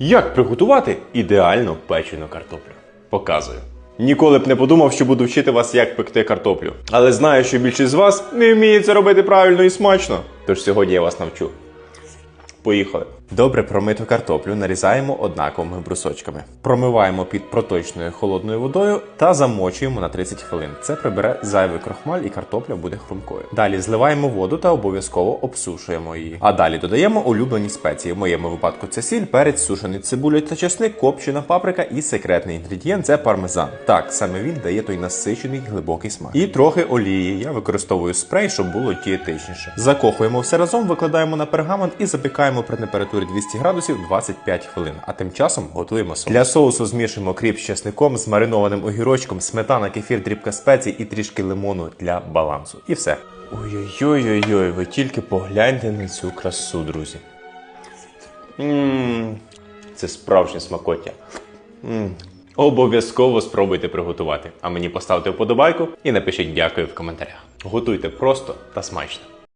Як приготувати ідеально печену картоплю? Показую. Ніколи б не подумав, що буду вчити вас, як пекти картоплю. Але знаю, що більшість з вас не вміє це робити правильно і смачно. Тож сьогодні я вас навчу. Поїхали. Добре промиту картоплю нарізаємо однаковими брусочками. Промиваємо під проточною холодною водою та замочуємо на 30 хвилин. Це прибере зайвий крохмаль і картопля буде хрумкою. Далі зливаємо воду та обов'язково обсушуємо її. А далі додаємо улюблені спеції. В моєму випадку це сіль, перець, сушений цибуля та чесник, копчена паприка і секретний інгредієнт це пармезан. Так, саме він дає той насичений глибокий смак. І трохи олії. Я використовую спрей, щоб було дієтичніше. Закохуємо все разом, викладаємо на пергамент і запікаємо при температурі 200 градусів 25 хвилин. А тим часом готуємо соус. Для соусу змішуємо кріп з чесником, з маринованим огірочком, сметана, кефір, дрібка спецій і трішки лимону для балансу. І все. Ой-ой-ой, ви тільки погляньте на цю красу, друзі. Це справжнє смакоття. Обов'язково спробуйте приготувати. А мені поставте вподобайку і напишіть дякую в коментарях. Готуйте просто та смачно.